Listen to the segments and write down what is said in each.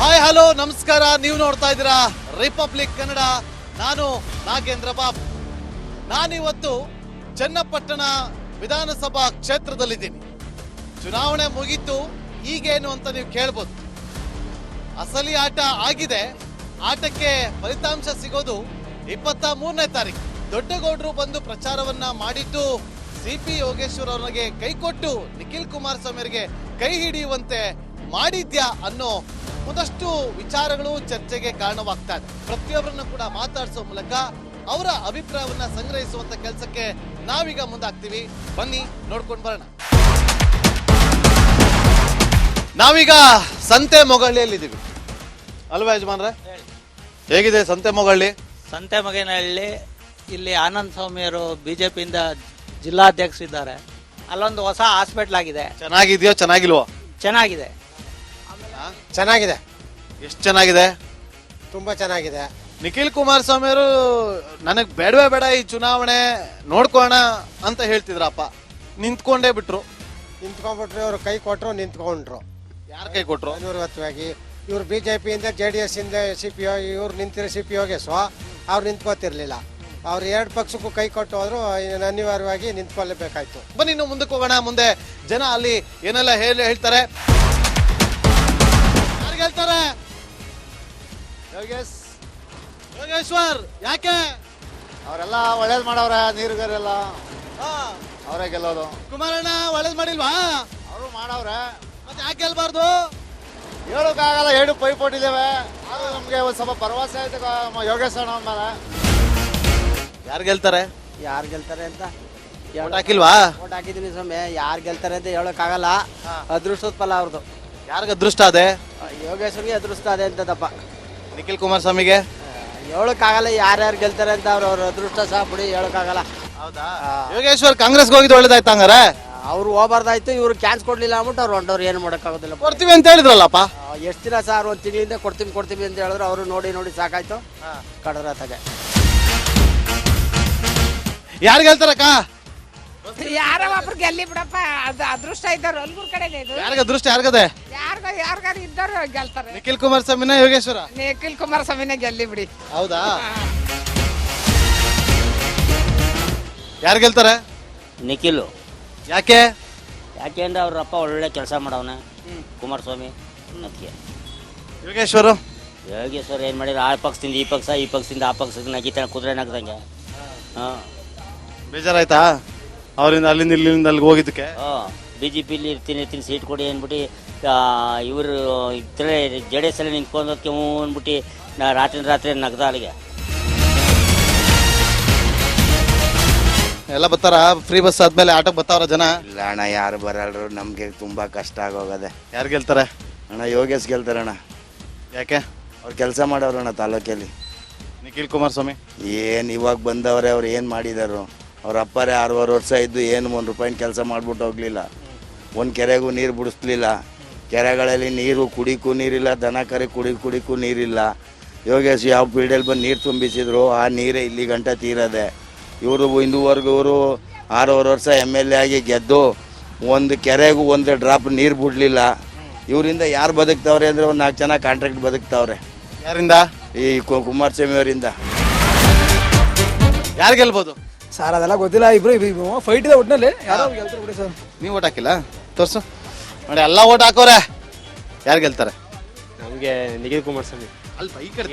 Hi hello ನಮಸ್ಕಾರ. ನೀವು ನೋಡ್ತಾ ಇದ್ದೀರಾ ರಿಪಬ್ಲಿಕ್ ಕನ್ನಡ ನಾನು ನಾಗೇಂದ್ರ ಬಾಬು. ನಾನಿವತ್ತು ಚನ್ನಪಟ್ಟಣ ವಿಧಾನಸಭಾ ಕ್ಷೇತ್ರದಲ್ಲಿದ್ದೀನಿ. ಚುನಾವಣೆ ಮುಗೀತು. ಈಗೇನು ಅಂತ ನೀವು ಕೇಳ್ಬೋದು. ಅಸಲಿ ಆಟ ಆಗಿದೆ. ಆಟಕ್ಕೆ ಫಲಿತಾಂಶ ಸಿಗೋದು ಇಪ್ಪತ್ತ ಮೂರನೇ ತಾರೀಕು. ದೊಡ್ಡಗೌಡರು ಬಂದು ಪ್ರಚಾರವನ್ನ ಮಾಡಿದ್ದು ಸಿ ಪಿ ಯೋಗೇಶ್ವರ್ ಅವರಿಗೆ ಕೈಕೊಟ್ಟು ನಿಖಿಲ್ ಕುಮಾರಸ್ವಾಮಿ ಅವರಿಗೆ ಕೈ ಹಿಡಿಯುವಂತೆ ಮಾಡಿದ್ಯಾ ಅನ್ನೋ ಒಂದಷ್ಟು ವಿಚಾರಗಳು ಚರ್ಚೆಗೆ ಕಾರಣವಾಗ್ತಾ ಇದೆ. ಪ್ರತಿಯೊಬ್ಬರನ್ನು ಕೂಡ ಮಾತಾಡಿಸೋ ಮೂಲಕ ಅವರ ಅಭಿಪ್ರಾಯವನ್ನ ಸಂಗ್ರಹಿಸುವಂತ ಕೆಲಸಕ್ಕೆ ನಾವೀಗ ಮುಂದಾಗ್ತೀವಿ. ಬನ್ನಿ ನೋಡ್ಕೊಂಡು ಬರೋಣ. ನಾವೀಗ ಸಂತೆ ಮೊಗಳ್ಳಿಯಲ್ಲಿದ್ದೀವಿ. ಅಲ್ವಾ ಯಜಮಾನ್ರ? ಹೇಗಿದೆ ಸಂತೆ ಮೊಗಳ್ಳಿ? ಸಂತೆ ಮಗನಹಳ್ಳಿ ಇಲ್ಲಿ ಆನಂದ್ ಸ್ವಾಮಿಯವರು ಬಿಜೆಪಿಯಿಂದ ಜಿಲ್ಲಾಧ್ಯಕ್ಷರಿದ್ದಾರೆ. ಅಲ್ಲೊಂದು ಹೊಸ ಹಾಸ್ಪಿಟ್ಲ್ ಆಗಿದೆ. ಚೆನ್ನಾಗಿದೆಯೋ ಚೆನ್ನಾಗಿಲ್ವೋ? ಚೆನ್ನಾಗಿದೆ. ಚೆನ್ನಾಗಿದೆ. ಎಷ್ಟು ಚೆನ್ನಾಗಿದೆ? ತುಂಬಾ ಚೆನ್ನಾಗಿದೆ. ನಿಖಿಲ್ ಕುಮಾರಸ್ವಾಮಿ ಅವರು ನನಗೆ ಬೇಡವೇ ಬೇಡ ಈ ಚುನಾವಣೆ ನೋಡ್ಕೋಣ ಅಂತ ಹೇಳ್ತಿದ್ರಪ್ಪ. ನಿಂತ್ಕೊಂಡೇ ಬಿಟ್ರು. ನಿಂತ್ಕೊಂಡ್ಬಿಟ್ರು ಅವ್ರು ಕೈ ಕೊಟ್ರು ನಿಂತ್ಕೊಂಡ್ರು. ಯಾರ ಕೈ ಕೊಟ್ರು? ಅನಿವಾರ್ಯವಾಗಿ ಇವ್ರು ಬಿ ಜೆ ಪಿಯಿಂದ ಜೆ ಡಿ ಎಸ್ ಇಂದ ಸಿ ಪಿ ಇವ್ರು ನಿಂತಿರೋ ಸಿ ಪಿ ಯೋಗೇಶು ಅವ್ರು ನಿಂತ್ಕೋತಿರ್ಲಿಲ್ಲ. ಅವ್ರು ಎರಡು ಪಕ್ಷಕ್ಕೂ ಕೈ ಕೊಟ್ಟು ಹೋದ್ರು ಅನಿವಾರ್ಯವಾಗಿ ನಿಂತ್ಕೊಳ್ಳೇಬೇಕಾಯ್ತು ಬನ್ನಿ ಇನ್ನು ಮುಂದಕ್ಕೆ ಹೋಗೋಣ. ಮುಂದೆ ಜನ ಅಲ್ಲಿ ಏನೆಲ್ಲ ಹೇಳಿ ಹೇಳ್ತಾರೆ. ಹೇಳ್ತಾರೆ? ಯೋಗೇಶ್. ಯೋಗೇಶ್ವರ್ ಯಾಕೆ? ಅವರೆಲ್ಲ ಒಳ್ಳೇದು ಮಾಡವ್ರೆ ನೀರುಗಾರೆಲ್ಲ ಹಾ, ಅವರೇ ಗೆಲ್ಲೋದು. ಕುಮಾರಣ್ಣ ಒಳ್ಳೇದ್ ಮಾಡಿಲ್ವಾ? ಅವರು ಮಾಡವ್ರೆ. ಮತ್ತೆ ಯಾಕೆ ಗೆಲ್ಬಾರ್ದು? ಹೇಳೋಕ್ಕಾಗಲ್ಲ ಎರಡು ಪೈಪೋಟಿದ್ದೇವೆ ಆದ್ರೂ ನಮಗೆ ಒಂದು ಸ್ವಲ್ಪ ಭರವಸೆ ಆಯ್ತು ಯೋಗೇಶ್ವರ ಯೋಗೇಶ್ ಅಣ್ಣ ಮೇಲೆ. ಯಾರು ಗೆಲ್ತಾರೆ? ಯಾರು ಗೆಲ್ತಾರೆ ಅಂತ? ಓಟ್ ಹಾಕಿಲ್ವಾ? ಓಟ್ ಹಾಕಿದೀನಿ ಸ್ವಾಮಿ. ಯಾರು ಗೆಲ್ತಾರೆ ಅಂತ ಹೇಳೋಕ್ಕಾಗಲ್ಲ. ಅದೃಷ್ಟದ ಫಲ ಅವ್ರದ್ದು ಯಾರಿಗ ಅದೃಷ್ಟ ಅದೇ? ಯೋಗೇಶ್ವರಿಗೆ ಅದೃಷ್ಟ ಅದೇ ಅಂತದಪ್ಪ ನಿಖಿಲ್ ಕುಮಾರಸ್ವಾಮಿಗೆ ಹೇಳೋಕ್ಕಾಗಲ್ಲ ಯಾರ್ಯಾರು ಗೆಲ್ತಾರೆ ಅಂತ ಅವ್ರ ಅವ್ರ ಅದೃಷ್ಟ ಸಹ ಬಿಡಿ ಹೇಳೋಕ್ಕಾಗಲ್ಲ ಹೌದಾ? ಯೋಗೇಶ್ವರ್ ಕಾಂಗ್ರೆಸ್ಗೆ ಹೋಗಿದ್ದು ಒಳ್ಳೇದಾಯ್ತು ಹಂಗಾರೆ? ಅವ್ರು ಹೋಗ್ಬಾರ್ದಾಯ್ತು ಇವ್ರು ಕ್ಯಾನ್ಸ್ ಕೊಡ್ಲಿಲ್ಲ ಅಂದ್ಬಿಟ್ಟು ಅವ್ರು ಹೊಂಟವ್ರು ಏನು ಮಾಡೋಕ್ಕಾಗೋದಿಲ್ಲ. ಕೊಡ್ತೀವಿ ಅಂತ ಹೇಳಿದ್ರಲ್ಲಪ್ಪ? ಎಷ್ಟು ದಿನ ಸರ್ ಒಂದು ತಿಂಗಳಿಂದ ಕೊಡ್ತೀವಿ ಕೊಡ್ತೀವಿ ಅಂತ ಹೇಳಿದ್ರು ಅವರು ನೋಡಿ ನೋಡಿ ಸಾಕಾಯ್ತು. ಕಡದ್ರ ತಗೆ. ಯಾರು ಗೆಲ್ತಾರಕ್ಕ? ಯಾರೋ ಒಬ್ರು ಗೆಲ್ಲಿ ಬಿಡಪ್ಪ ಅದು ಅದೃಷ್ಟ ಇದ್ದಾರೆ ಅಲ್ಗುರ್ ಕಡೆನೇ ಇದು. ಯಾರಿಗ ಅದೃಷ್ಟ ಯಾರಿಗದೆ ಯಾರ್ಗ ಯಾರ್ಗಾರು ಇದ್ದವ್ರು ಗೆಲ್ತಾರೆ. ನಿಖಿಲ್ ಕುಮಾರಸ್ವಾಮಿನ ಯೋಗೇಶ್ವರ? ನಿಖಿಲ್ ಕುಮಾರಸ್ವಾಮಿನೇ ಗೆಲ್ಲಿ ಬಿಡಿ. ಹೌದಾ? ಯಾರು ಗೆಲ್ತಾರೆ? ನಿಖಿಲು. ಯಾಕೆ? ಯಾಕೆಂದ್ರೆ ಅವ್ರ ಅಪ್ಪ ಒಳ್ಳೆ ಕೆಲಸ ಮಾಡವನ ಕುಮಾರಸ್ವಾಮಿ ಅದಕ್ಕೆ. ಯೋಗೇಶ್ವರು? ಯೋಗೇಶ್ವರ್ ಏನು ಮಾಡಿದ್ರು? ಆ ಪಕ್ಷದಿಂದ ಈ ಪಕ್ಷ ಈ ಪಕ್ಷದಿಂದ ಆ ಪಕ್ಷಕ್ಕೆ ನಗಿತಾನೆ ಕುದುರೆ ನಗ್ದಂಗೆ. ಹಾಂ. ಬೇಜಾರಾಯ್ತಾ? ಅವರಿಂದ ಅಲ್ಲಿಂದ ಇಲ್ಲಿಂದ ಅಲ್ಲಿಗೆ ಹೋಗಿದ್ದಕ್ಕೆ. ಬಿಜೆಪಿ ಬಿ ಜೆ ಪಿಲಿ ಇರ್ತೀನಿ ಇರ್ತೀನಿ ಸೀಟ್ ಕೊಡಿ ಅಂದ್ಬಿಟ್ಟು ಇವರು ಇದ್ರೆ ಜೆ ಡಿ ಎಸ್ ಅಲ್ಲಿ ನಿಂತ್ಕೊಂಡೋದಕ್ಕೆ ಹ್ಞೂ ಅಂದ್ಬಿಟ್ಟು ನಾ ರಾತ್ರಿ ರಾತ್ರಿ ನಗ್ದ ಅಲ್ಲಿಗೆ. ಎಲ್ಲ ಬರ್ತಾರ? ಫ್ರೀ ಬಸ್ ಆದ್ಮೇಲೆ ಆಟೋ ಬರ್ತಾವ್ರ ಜನ? ಇಲ್ಲ ಅಣ್ಣ ಯಾರು ಬರಲ್ರು ನಮಗೆ ತುಂಬಾ ಕಷ್ಟ ಆಗೋಗದೆ. ಯಾರು ಗೆಲ್ತಾರೆ? ಅಣ್ಣ ಯೋಗೇಶ್ ಗೆಲ್ತಾರಣ್ಣ ಯಾಕೆ? ಅವ್ರು ಕೆಲಸ ಮಾಡೋರು ಅಣ್ಣ ತಾಲೂಕಲ್ಲಿ. ನಿಖಿಲ್ ಕುಮಾರ್ ಸ್ವಾಮಿ ಏನು ಇವಾಗ ಬಂದವ್ರೆ ಅವ್ರು ಏನು ಮಾಡಿದಾರು? ಅವ್ರ ಅಪ್ಪರೇ ಆರೂವರೆ ವರ್ಷ ಇದ್ದು ಏನು ಒಂದು ರೂಪಾಯಿನ ಕೆಲಸ ಮಾಡಿಬಿಟ್ಟು ಹೋಗಲಿಲ್ಲ. ಒಂದು ಕೆರೆಗೂ ನೀರು ಬಿಡಿಸ್ಲಿಲ್ಲ. ಕೆರೆಗಳಲ್ಲಿ ನೀರು ಕುಡಿಕೂ ನೀರಿಲ್ಲ ದನ ಕರೆ ಕುಡಿ ಕುಡಿಕ್ಕೂ ನೀರಿಲ್ಲ. ಯೋಗೇಶ್ ಯಾವ ಪೀಳಿಯಲ್ಲಿ ಬಂದು ನೀರು ತುಂಬಿಸಿದ್ರು ಆ ನೀರೇ ಇಲ್ಲಿ ಗಂಟ ತೀರದೆ. ಇವರು ಇಂದುವರೆಗೂ ಇವರು ಆರೂವರೆ ವರ್ಷ ಎಂ ಎಲ್ ಎ ಆಗಿ ಗೆದ್ದು ಒಂದು ಕೆರೆಗೂ ಒಂದು ಡ್ರಾಪ್ ನೀರು ಬಿಡಲಿಲ್ಲ. ಇವರಿಂದ ಯಾರು ಬದುಕ್ತಾವ್ರೆ ಅಂದರೆ ಒಂದು ನಾಲ್ಕು ಜನ ಕಾಂಟ್ರಾಕ್ಟ್ ಬದುಕ್ತಾವ್ರೆ. ಯಾರಿಂದ? ಈ ಕುಮಾರಸ್ವಾಮಿ ಅವರಿಂದ. ಯಾರು ಗೆಲ್ಬೋದು? ಸರ್ ಅದೆಲ್ಲ ಗೊತ್ತಿಲ್ಲ ಇಬ್ರು ಫೈಟ್ ಇದೆ ಒಟ್ಟಿನಲ್ಲಿ ಯಾರೋ ಗೆಲ್ತಾರೆ ಬಿಡಿ ಸರ್. ನೀವು ಓಟ್ ಹಾಕಿಲ್ಲ? ತೋರ್ಸು. ನೋಡಿ ಎಲ್ಲ ಓಟ್ ಹಾಕೋರೆ. ಯಾರು ಗೆಲ್ತಾರೆ? ನಮಗೆ ನಿಖಿಲ್ ಕುಮಾರಸ್ವಾಮಿ ಅಲ್ಪ ಈ ಕಡೆ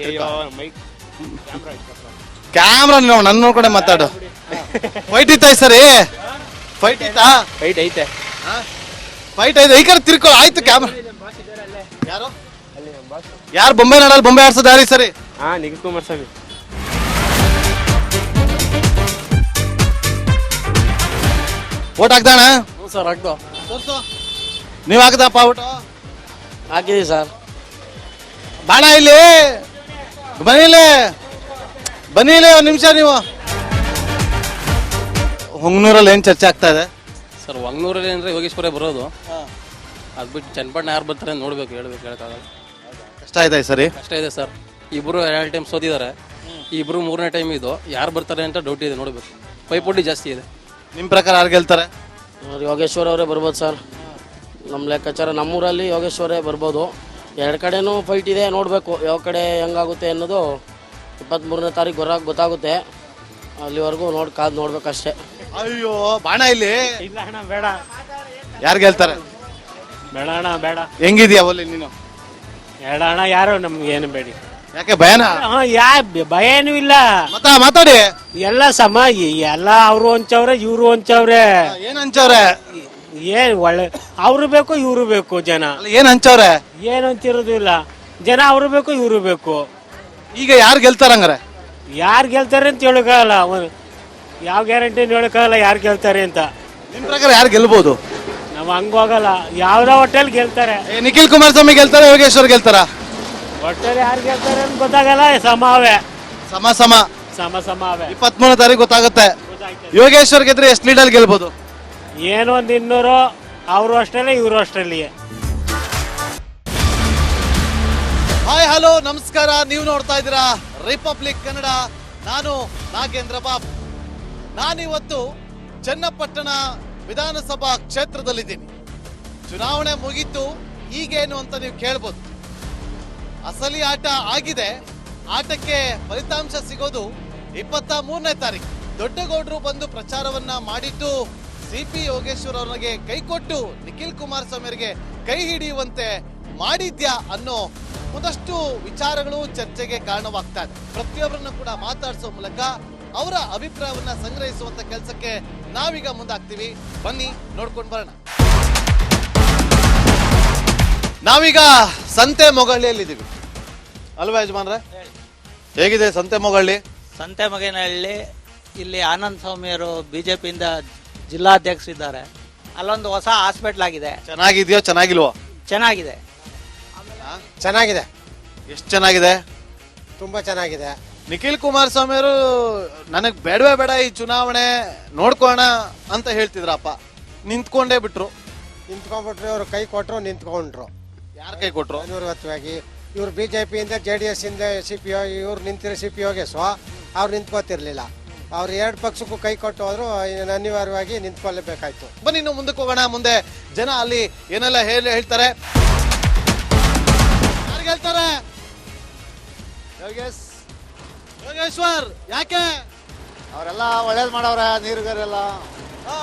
ಕ್ಯಾಮ್ರಾ ನೀವು ನನ್ನ ನೋಡ್ಕೊಂಡೆ ಮಾತಾಡು. ಫೈಟ್ ಇತ್ತಾ ಈ ಸರಿ? ಫೈಟ್ ಇತ್ತಾ? ಫೈಟ್ ಐತೆ. ಫೈಟ್ ಐತೆ. ಈ ಕಡೆ ತಿರ್ಕೊ ಆಯ್ತು ಕ್ಯಾಮ್ರಾ. ಯಾರು? ಯಾರು ಬೊಂಬೆ ನಾಡಲ್ಲಿ ಬೊಂಬೆ ಆಡ್ಸೋದು ಯಾರು ಈ ಸರಿ? ಹಾ ನಿಖಿಲ್ ಕುಮಾರಸ್ವಾಮಿ ಓಟ್ ಹಾಕ್ದಾಣ? ಹ್ಞೂ ಸರ್ ಹಾಕ್ದು. ನೀವು ಹಾಕ್ದಪ್ಪ ಓಟ್ ಹಾಕಿದೀವಿ ಸರ್. ಬಾಣ ಇಲ್ಲಿ. ಬನ್ನಿ ಬನ್ನಿಲೆ ಬನ್ನಿ ಇಲ್ಲಿ ಒಂದು ನಿಮಿಷ ನೀವು. ಹೊಂಗ್ನೂರಲ್ಲಿ ಏನು ಚರ್ಚೆ ಆಗ್ತಾ ಇದೆ? ಸರ್ ಹೊಂಗ್ನೂರಲ್ಲಿ ಅಂದ್ರೆ ಯೋಗೇಶ್ವರೇ ಬರೋದು? ಅದು ಬಿಟ್ಟು ಚನ್ನಪಟ್ಟಣ ಯಾರು ಬರ್ತಾರೆ ನೋಡ್ಬೇಕು ಹೇಳ್ಬೇಕು ಹೇಳಕ್ಕಾಗಲ್ಲ. ಕಷ್ಟ ಇದೆ ಈ ಸರಿ. ಕಷ್ಟ ಇದೆ ಸರ್. ಇಬ್ರು ಎರಡು ಟೈಮ್ ಸೋತಿದ್ದಾರೆ. ಇಬ್ರು ಮೂರನೇ ಟೈಮ್ ಇದು. ಯಾರು ಬರ್ತಾರೆ ಅಂತ ಡೌಟ್ ಇದೆ ನೋಡ್ಬೇಕು. ಪೈಪೋಟಿ ಜಾಸ್ತಿ ಇದೆ. ನಿಮ್ಮ ಪ್ರಕಾರ ಯಾರು ಗೆಲ್ತಾರೆ? ಯೋಗೇಶ್ವರ್ ಅವರೇ ಬರ್ಬೋದು ಸರ್. ನಮ್ಮ ಲೆಕ್ಕಾಚಾರ ನಮ್ಮೂರಲ್ಲಿ ಯೋಗೇಶ್ವರೇ ಬರ್ಬೋದು. ಎರಡು ಕಡೆನೂ ಫೈಟ್ ಇದೆ ನೋಡಬೇಕು ಯಾವ ಕಡೆ ಹೆಂಗಾಗುತ್ತೆ ಅನ್ನೋದು ಇಪ್ಪತ್ತ್ಮೂರನೇ ತಾರೀಕು ಬರೋಕೆ ಗೊತ್ತಾಗುತ್ತೆ. ಅಲ್ಲಿವರೆಗೂ ನೋಡಿ ಕಾದು ನೋಡ್ಬೇಕಷ್ಟೇ. ಅಯ್ಯೋ ಬಾಣ ಇಲ್ಲಿ. ಇಲ್ಲ ಅಣ್ಣ ಬೇಡ. ಯಾರು ಗೆಲ್ತಾರೆ? ಬೇಡ ಅಣ್ಣ ಬೇಡ. ಹೆಂಗಿದ್ಯಾ ಒಲ್ಲಿ ನೀನು? ಬೇಡ ಅಣ್ಣ ಯಾರು ನಮ್ಗೆ ಏನು ಬೇಡಿ. ಯಾಕೆ ಭಯನಾ? ಹಾ ಯಾ ಭಯ ಏನೂ ಇಲ್ಲ. ಮಾತಾಡಿ. ಎಲ್ಲ ಸಮ ಎಲ್ಲ ಅವರು ಹೊಂಚವ್ರೆ ಇವ್ರು ಹೊಂಚವ್ರೆ ಏನ್ ಹಂಚವ್ರೆ ಏನ್ ಒಳ್ಳೆ ಅವ್ರು ಬೇಕು ಇವ್ರು ಬೇಕು ಜನ. ಅಲ್ಲ, ಏನ್ ಹಂಚವ್ರೆ ಏನು ಅಂತಿರೋದು ಇಲ್ಲ. ಜನ ಅವ್ರು ಬೇಕು ಇವ್ರು ಬೇಕು. ಈಗ ಯಾರು ಗೆಲ್ತಾರ ಹಂಗಾರೆ? ಯಾರು ಗೆಲ್ತಾರೆ ಅಂತ ಹೇಳಕ್ಕಾಗಲ್ಲ. ಅವ್ರು ಯಾವ ಗ್ಯಾರಂಟಿ ಹೇಳಕ್ಕಾಗಲ್ಲ ಯಾರು ಗೆಲ್ತಾರೆ ಅಂತ. ನಿಮ್ ಪ್ರಕಾರ ಯಾರು ಗೆಲ್ಬಹುದು ನಾವು ಹಂಗ್ ಹೋಗಲ್ಲ. ಯಾವ್ದೋ ಹೋಟೆಲ್ ಗೆಲ್ತಾರೆ. ಏ, ನಿಖಿಲ್ ಕುಮಾರಸ್ವಾಮಿ ಗೆಲ್ತಾರ ಯೋಗೇಶ್ವರ್ ಗೆಲ್ತಾರ? ಹೋಟೆಲ್ ಯಾರು ಗೆಲ್ತಾರೆ ಅಂತ ಗೊತ್ತಾಗಲ್ಲ ಸಮಾವೆ. ಸಮ ಸಮ. ಸಮ ಸಮಾವೆ. ಇಪ್ಪತ್ಮೂರು ತಾರೀಕು ಗೊತ್ತಾಗುತ್ತೆ. ಯೋಗೇಶ್ವರ್ ಗೆದ್ರೆ ಎಷ್ಟು ಲೀಡರ್ ಗೆಲ್ಬಹುದು ಏನು ಒಂದು ಇನ್ನೂರು ಅವರು ಅಷ್ಟರಲ್ಲೇ ಇವರು ಅಷ್ಟರಲ್ಲಿಯೇ. ಹಾಯ್ ಹಲೋ ನಮಸ್ಕಾರ. ನೀವು ನೋಡ್ತಾ ಇದ್ದೀರಾ ರಿಪಬ್ಲಿಕ್ ಕನ್ನಡ. ನಾನು ನಾಗೇಂದ್ರ ಬಾಬು. ನಾನಿವತ್ತು ಚನ್ನಪಟ್ಟಣ ವಿಧಾನಸಭಾ ಕ್ಷೇತ್ರದಲ್ಲಿದ್ದೀನಿ. ಚುನಾವಣೆ ಮುಗೀತು. ಈಗೇನು ಅಂತ ನೀವು ಕೇಳ್ಬೋದು. ಅಸಲಿ ಆಟ ಆಗಿದೆ. ಆಟಕ್ಕೆ ಫಲಿತಾಂಶ ಸಿಗೋದು ಇಪ್ಪತ್ತ ಮೂರನೇ ತಾರೀಕು. ದೊಡ್ಡಗೌಡರು ಬಂದು ಪ್ರಚಾರವನ್ನ ಮಾಡಿದ್ದು ಸಿ ಪಿ ಯೋಗೇಶ್ವರ್ ಅವರಿಗೆ ಕೈ ಕೊಟ್ಟು ನಿಖಿಲ್ ಕುಮಾರಸ್ವಾಮಿ ಅವರಿಗೆ ಕೈ ಹಿಡಿಯುವಂತೆ ಮಾಡಿದ್ಯಾ ಅನ್ನೋ ಒಂದಷ್ಟು ವಿಚಾರಗಳು ಚರ್ಚೆಗೆ ಕಾರಣವಾಗ್ತಾ ಇದೆ. ಪ್ರತಿಯೊಬ್ಬರನ್ನು ಕೂಡ ಮಾತಾಡಿಸುವ ಮೂಲಕ ಅವರ ಅಭಿಪ್ರಾಯವನ್ನ ಸಂಗ್ರಹಿಸುವಂತ ಕೆಲಸಕ್ಕೆ ನಾವೀಗ ಮುಂದಾಗ್ತೀವಿ. ಬನ್ನಿ, ನೋಡ್ಕೊಂಡು ಬರೋಣ. ನಾವೀಗ ಸಂತೆ ಮೊಗಳ್ಳಿಯಲ್ಲಿದ್ದೀವಿ. ಅಲ್ವಾ ಯಜಮಾನ್ರೆ? ಹೇಗಿದೆ ಸಂತೆ ಮೊಗಳ್ಳಿ? ಸಂತೆ ಮಗನಹಳ್ಳಿ ಇಲ್ಲಿ ಆನಂದ್ ಸ್ವಾಮಿಯವರು ಬಿಜೆಪಿಯಿಂದ ಜಿಲ್ಲಾಧ್ಯಕ್ಷರಿದ್ದಾರೆ. ಅಲ್ಲೊಂದು ಹೊಸ ಹಾಸ್ಪಿಟ್ಲ್ ಆಗಿದೆ. ಚೆನ್ನಾಗಿದೆಯೋ ಚೆನ್ನಾಗಿಲ್ವೋ? ಚೆನ್ನಾಗಿದೆ. ಚೆನ್ನಾಗಿದೆ. ಎಷ್ಟು ಚೆನ್ನಾಗಿದೆ? ತುಂಬ ಚೆನ್ನಾಗಿದೆ. ನಿಖಿಲ್ ಕುಮಾರಸ್ವಾಮಿ ಅವರು ನನಗೆ ಬೇಡವೇ ಬೇಡ ಈ ಚುನಾವಣೆ ನೋಡ್ಕೋಣ ಅಂತ ಹೇಳ್ತಿದ್ರಪ್ಪ. ನಿಂತ್ಕೊಂಡೇ ಬಿಟ್ರು. ನಿಂತ್ಕೊಂಡ್ಬಿಟ್ರು ಅವ್ರು ಕೈ ಕೊಟ್ಟರು ನಿಂತ್ಕೊಂಡ್ರು. ಯಾರ ಕೈ ಕೊಟ್ರು? ಅನಿವಾರ್ಯವಾಗಿ ಇವ್ರು ಬಿ ಜೆ ಪಿಯಿಂದ ಜೆ ಡಿ ಎಸ್ ಇಂದ ಸಿ ಪಿ ಇವ್ರು ನಿಂತಿರೋ ಸಿ ಪಿ ಯೋಗೇಶ್ವ ಅವ್ರು ನಿಂತ್ಕೋತಿರ್ಲಿಲ್ಲ. ಅವ್ರು ಎರಡು ಪಕ್ಷಕ್ಕೂ ಕೈ ಕೊಟ್ಟು ಹೋದ್ರು ಅನಿವಾರ್ಯವಾಗಿ ನಿಂತ್ಕೊಳ್ಳಬೇಕಾಯ್ತು ಬನ್ನಿ ಇನ್ನು ಮುಂದಕ್ಕೆ ಹೋಗೋಣ. ಮುಂದೆ ಜನ ಅಲ್ಲಿ ಏನೆಲ್ಲ ಹೇಳಿ ಹೇಳ್ತಾರೆ? ಯಾರಿಗೆ ಹೇಳ್ತಾರೆ? ಯೋಗೇಶ್. ಯೋಗೇಶ್ವರ್ ಯಾಕೆ? ಅವರೆಲ್ಲ ಒಳ್ಳೇದು ಮಾಡವ್ರೆ ನೀರುಗಾರೆಲ್ಲ ಹಾ,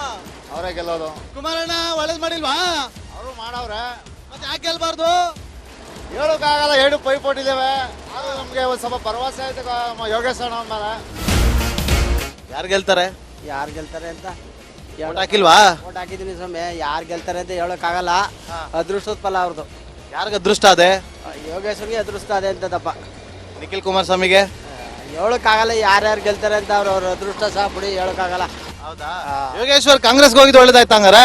ಅವರೇ ಗೆಲ್ಲೋದು. ಕುಮಾರಣ್ಣ ಒಳ್ಳೇದ್ ಮಾಡಿಲ್ವಾ? ಅವರು ಮಾಡವ್ರೆ. ಮತ್ತೆ ಯಾಕೆ ಗೆಲ್ಬಾರ್ದು? ಹೇಳೋಕ್ಕಾಗಲ್ಲ ಎರಡು ಪೈಪೋಟಿ ಇದಾವೆ ಆದ್ರೂ ನಮಗೆ ಒಂದು ಸ್ವಲ್ಪ ಭರವಸೆ ಆಯ್ತು ಗ- ಯೋಗೇಶ್ ಅಣ್ಣ ಮೇಲೆ. ಯಾರು ಗೆಲ್ತಾರೆ? ಯಾರು ಗೆಲ್ತಾರೆ ಅಂತ ಓಟ್ ಹಾಕಿಲ್ವಾ? ಓಟ್ ಹಾಕಿದ್ದೀನಿ ಸ್ವಾಮಿ ಯಾರು ಗೆಲ್ತಾರೆ ಅಂತ ಹೇಳೋಕ್ಕಾಗಲ್ಲ. ಅದೃಷ್ಟದ ಫಲ ಅವ್ರದ್ದು ಯಾರಿಗ ಅದೃಷ್ಟ ಅದೇ? ಯೋಗೇಶ್ವರಿಗೆ ಅದೃಷ್ಟ ಅದೇ ಅಂತದಪ್ಪ ನಿಖಿಲ್ ಕುಮಾರಸ್ವಾಮಿಗೆ ಹೇಳೋಕ್ಕಾಗಲ್ಲ ಯಾರ್ಯಾರು ಗೆಲ್ತಾರೆ ಅಂತ ಅವ್ರ ಅವ್ರ ಅದೃಷ್ಟ ಸಹ ಬಿಡಿ ಹೇಳೋಕ್ಕಾಗಲ್ಲ. ಹೌದಾ? ಯೋಗೇಶ್ವರ್ ಕಾಂಗ್ರೆಸ್ಗೆ ಹೋಗಿದ್ದು ಒಳ್ಳೇದಾಯ್ತು ಹಂಗಾರೆ?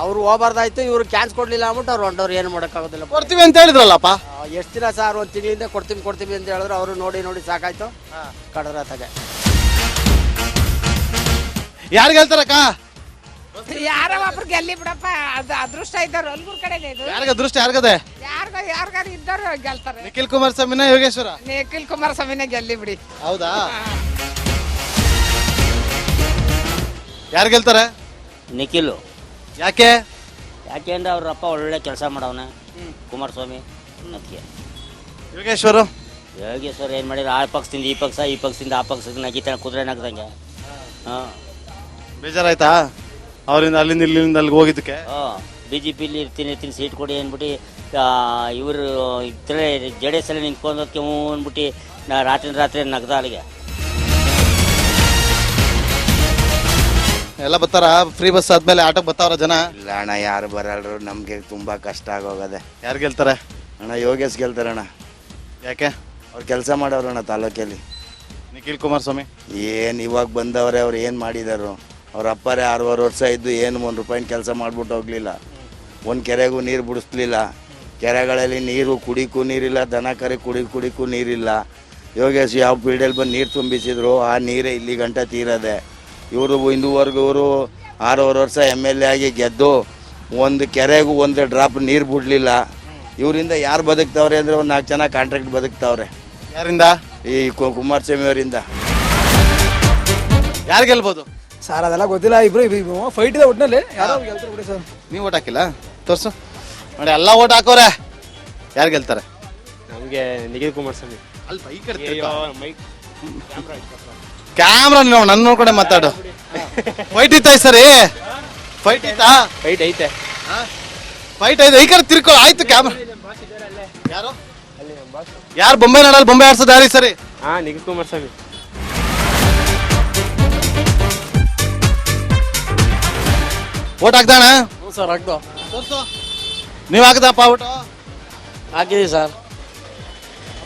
ಅವ್ರು ಹೋಗ್ಬಾರ್ದಾಯ್ತು ಇವ್ರು ಕ್ಯಾನ್ಸ್ ಕೊಡ್ಲಿಲ್ಲ ಅಂದ್ಬಿಟ್ಟು ಅವ್ರು ಹೊಂಟವ್ರು ಏನು ಮಾಡೋಕ್ಕಾಗೋದಿಲ್ಲ. ಕೊಡ್ತೀವಿ ಅಂತ ಹೇಳಿದ್ರಲ್ಲಪ್ಪ? ಎಷ್ಟು ದಿನ ಸರ್ ಒಂದು ತಿಂಗಳಿಂದ ಕೊಡ್ತೀನಿ ಕೊಡ್ತೀವಿ ಅಂತ ಹೇಳಿದ್ರು ಅವರು ನೋಡಿ ನೋಡಿ ಸಾಕಾಯ್ತು. ಕಡದ್ರ ತಗೆ ಯಾರು ಹೇಳ್ತಾರಕ್ಕ ಯಾರೋ ಒಬ್ರು ಗೆಲ್ಲಿ ಬಿಡಪ್ಪ ಅದು ಅದೃಷ್ಟ ಇದ್ದಾರೆ ಅಲ್ಗೂರ್ ಕಡೆನೇ ಇದು. ಯಾರಿಗ ಅದೃಷ್ಟ ಯಾರಿಗದೆ? ಯಾರ್ಗ ಯಾರ್ಗಾರ ಇದ್ದವ್ರು ಗೆಲ್ತಾರೆ. ನಿಖಿಲ್ ಕುಮಾರಸ್ವಾಮಿನ ಯೋಗೇಶ್ವರ? ನಿಖಿಲ್ ಕುಮಾರಸ್ವಾಮಿನೇ ಗೆಲ್ಲಿ ಬಿಡಿ. ಹೌದಾ? ಯಾರು ಗೆಲ್ತಾರೆ? ನಿಖಿಲು. ಯಾಕೆ? ಯಾಕೆ ಅಂದ್ರೆ ಅವ್ರ ಅಪ್ಪ ಒಳ್ಳೆ ಕೆಲಸ ಮಾಡವನ ಕುಮಾರಸ್ವಾಮಿ. ಅದಕ್ಕೆ. ಯೋಗೇಶ್ವರು? ಯೋಗೇಶ್ವರ್ ಏನು ಮಾಡಿದ್ರು? ಆ ಪಕ್ಷದಿಂದ ಈ ಪಕ್ಷ ಈ ಪಕ್ಷದಿಂದ ಆ ಪಕ್ಷಕ್ಕೆ ನಗಿತ ಕುದುರೆ ನಗ್ದಂಗೆ. ಹಾಂ. ಬೇಜಾರಾಯ್ತಾ? ಅವರಿಂದ ಅಲ್ಲಿಂದ ಇಲ್ಲಿಂದ ಅಲ್ಲಿಗೆ ಹೋಗಿದ್ದಕ್ಕೆ? ಹಾಂ. ಬಿ ಜೆ ಪಿಲಿ ಇರ್ತೀನಿ ಇರ್ತೀನಿ ಸೀಟ್ ಕೊಡಿ ಅಂದ್ಬಿಟ್ಟು ಇವರು ಇದ್ರೆ ಜೆ ಡಿ ಎಸ್ ಅಲ್ಲಿ ನಿಂತ್ಕೊಂಡೋದಕ್ಕೆ ಹ್ಞೂ ಅಂದ್ಬಿಟ್ಟು ನಾ ರಾತ್ರಿ ರಾತ್ರಿ ನಗ್ದ ಅಲ್ಲಿಗೆ. ಎಲ್ಲ ಬರ್ತಾರ? ಫ್ರೀ ಬಸ್ ಆದ್ಮೇಲೆ ಆಟೋ ಬರ್ತಾವ್ರ ಜನ? ಇಲ್ಲ ಅಣ್ಣ ಯಾರು ಬರಲ್ರು. ನಮಗೆ ತುಂಬ ಕಷ್ಟ ಆಗೋಗದೆ. ಯಾರು ಗೆಲ್ತಾರೆ? ಅಣ್ಣ ಯೋಗೇಶ್ ಗೆಲ್ತಾರಣ್ಣ ಯಾಕೆ? ಅವ್ರು ಕೆಲಸ ಮಾಡೋರಣ್ಣ ತಾಲೂಕಲ್ಲಿ. ನಿಖಿಲ್ ಕುಮಾರಸ್ವಾಮಿ ಏನು ಇವಾಗ ಬಂದವರೇ ಅವ್ರು ಏನು ಮಾಡಿದಾರು? ಅವ್ರ ಅಪ್ಪರೇ ಆರೂವರೆ ವರ್ಷ ಇದ್ದು ಏನು ಒಂದು ರೂಪಾಯಿನ ಕೆಲಸ ಮಾಡ್ಬಿಟ್ಟು ಹೋಗ್ಲಿಲ್ಲ. ಒಂದು ಕೆರೆಗೂ ನೀರು ಬಿಡಿಸ್ಲಿಲ್ಲ. ಕೆರೆಗಳಲ್ಲಿ ನೀರು ಕುಡಿಕೂ ನೀರಿಲ್ಲ ದನ ಕರೆ ಕುಡಿ ಕುಡಿಕೂ ನೀರಿಲ್ಲ. ಯೋಗೇಶ್ ಯಾವ ಪೀಳಿಯಲ್ಲಿ ಬಂದು ನೀರು ತುಂಬಿಸಿದ್ರು ಆ ನೀರೇ ಇಲ್ಲಿ ಗಂಟೆ ತೀರದೆ. ಇವರು ಇಂದುವರೆಗೂ ಇವರು ಆರೂವರೆ ವರ್ಷ ಎಂ ಎಲ್ ಎ ಆಗಿ ಗೆದ್ದು ಒಂದು ಕೆರೆಗೂ ಒಂದು ಡ್ರಾಪ್ ನೀರು ಬಿಡಲಿಲ್ಲ. ಇವರಿಂದ ಯಾರು ಬದುಕ್ತಾವ್ರೆ ಅಂದರೆ ಒಂದು ನಾಲ್ಕು ಜನ ಕಾಂಟ್ರಾಕ್ಟ್ ಬದುಕ್ತಾವ್ರೆ. ಯಾರಿಂದ? ಈ ಕು- ಕುಮಾರಸ್ವಾಮಿ ಅವರಿಂದ. ಯಾರು ಗೆಲ್ಬೋದು? ಸರ್ ಅದೆಲ್ಲ ಗೊತ್ತಿಲ್ಲ ಇಬ್ರು ಫೈಟ್ ಇದೆ ಒಟ್ಟಿನಲ್ಲಿ ಯಾರೋ ಗೆಲ್ತಾರೆ ಬಿಡಿ ಸರ್ ನೀವು ಓಟ್ ಹಾಕಿಲ್ಲ? ತೋರ್ಸು. ನೋಡಿ ಎಲ್ಲ ಓಟ್ ಹಾಕೋರೆ. ಯಾರು ಗೆಲ್ತಾರೆ? ನಮಗೆ ನಿಖಿಲ್ ಕುಮಾರಸ್ವಾಮಿ. ಅಲ್ಪ ಈ ಕಡೆ ಕ್ಯಾಮ್ರಾ ನೀವು ನನ್ನ ನೋಡ್ಕೊಂಡೆ ಮಾತಾಡು. ಫೈಟ್ ಇತ್ತ ಸರಿ? ಫೈಟ್ ಇತ್ತಾ? ಫೈಟ್ ಐತೆ. ಫೈಟ್ ಐತೆ. ಈ ಕಡೆ ತಿರ್ಕೊ ಆಯ್ತು ಕ್ಯಾಮ್ರಾ ಯಾರು? ಯಾರು ಬೊಂಬೆ ನಾಡಲ್ಲಿ ಬೊಂಬೆ ಆಡ್ಸೋದು ಯಾರೀ ಸರಿ? ಹಾ ನಿಖಿಲ್ ಕುಮಾರಸ್ವಾಮಿ ಓಟ್ ಹಾಕ್ದಾಣ ಸರ್ ಆಗ್ದು ನೀವು ಹಾಕ್ದಪ್ಪ ಓಟು ಹಾಕಿದೀವಿ ಸರ್.